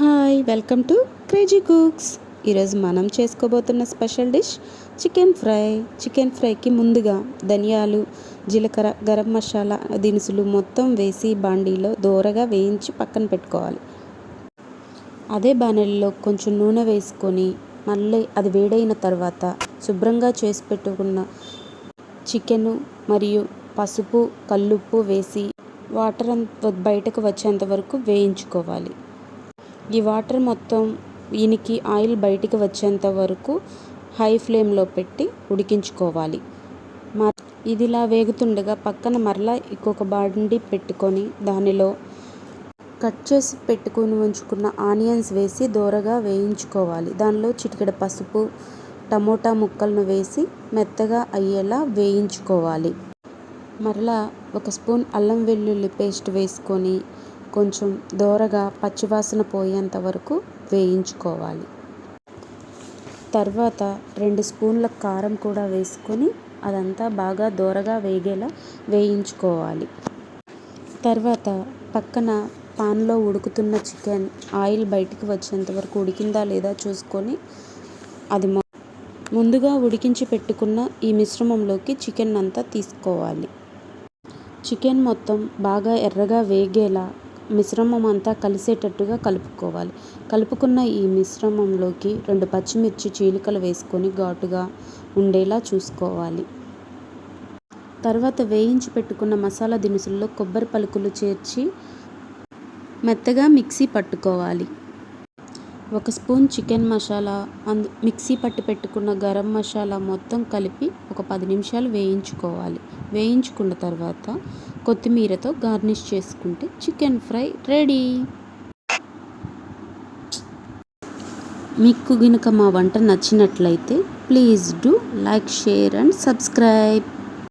Hi welcome to Crazy Cooks. ఈరోజు మనం చేసుకోబోతున్న special dish chicken fry. Chicken ఫ్రైకి ముందుగా ధనియాలు జీలకర్ర గరం మసాలా దినుసులు మొత్తం వేసి బాండీలో దోరగా వేయించి పక్కన పెట్టుకోవాలి. అదే బాణలిలో కొంచెం నూనె వేసుకొని మళ్ళీ అది వేడైన తర్వాత శుభ్రంగా చేసి పెట్టుకున్న చికెను మరియు పసుపు కల్లుప్పు వేసి వాటర్ అంత బయటకు వచ్చేంత వరకు వేయించుకోవాలి. ఈ వాటర్ మొత్తం ఈయనకి ఆయిల్ బయటికి వచ్చేంత వరకు హై ఫ్లేమ్లో పెట్టి ఉడికించుకోవాలి. ఇది ఇలా వేగుతుండగా పక్కన మరలా ఇంకొక బాండి పెట్టుకొని దానిలో కట్ చేసి పెట్టుకుని ఉంచుకున్న ఆనియన్స్ వేసి దోరగా వేయించుకోవాలి. దానిలో చిటికెడ పసుపు టమోటా ముక్కలను వేసి మెత్తగా అయ్యేలా వేయించుకోవాలి. మరలా ఒక స్పూన్ అల్లం వెల్లుల్లి పేస్ట్ వేసుకొని కొంచెం దోరగా పచ్చివాసన పోయేంత వరకు వేయించుకోవాలి. తర్వాత రెండు స్పూన్ల కారం కూడా వేసుకొని అదంతా బాగా దోరగా వేగేలా వేయించుకోవాలి. తర్వాత పక్కన పాన్లో ఉడుకుతున్న చికెన్ ఆయిల్ బయటికి వచ్చేంత వరకు ఉడికిందా లేదా చూసుకొని అది ముందుగా ఉడికించి పెట్టుకున్న ఈ మిశ్రమంలోకి చికెన్ అంతా తీసుకోవాలి. చికెన్ మొత్తం బాగా ఎర్రగా వేగేలా మిశ్రమం అంతా కలిసేటట్టుగా కలుపుకోవాలి. కలుపుకున్న ఈ మిశ్రమంలోకి రెండు పచ్చిమిర్చి చీలికలు వేసుకొని ఘాటుగా ఉండేలా చూసుకోవాలి. తర్వాత వేయించి పెట్టుకున్న మసాలా దినుసుల్లో కొబ్బరి పలుకులు చేర్చి మెత్తగా మిక్సీ పట్టుకోవాలి. ఒక స్పూన్ చికెన్ మసాలా అందు మిక్సీ పట్టి పెట్టుకున్న గరం మసాలా మొత్తం కలిపి ఒక పది నిమిషాలు వేయించుకోవాలి. వేయించుకున్న తర్వాత కొత్తిమీరతో గార్నిష్ చేసుకుంటే చికెన్ ఫ్రై రెడీ. మీకు గనుక మా వంట నచ్చినట్లయితే please do like share and subscribe.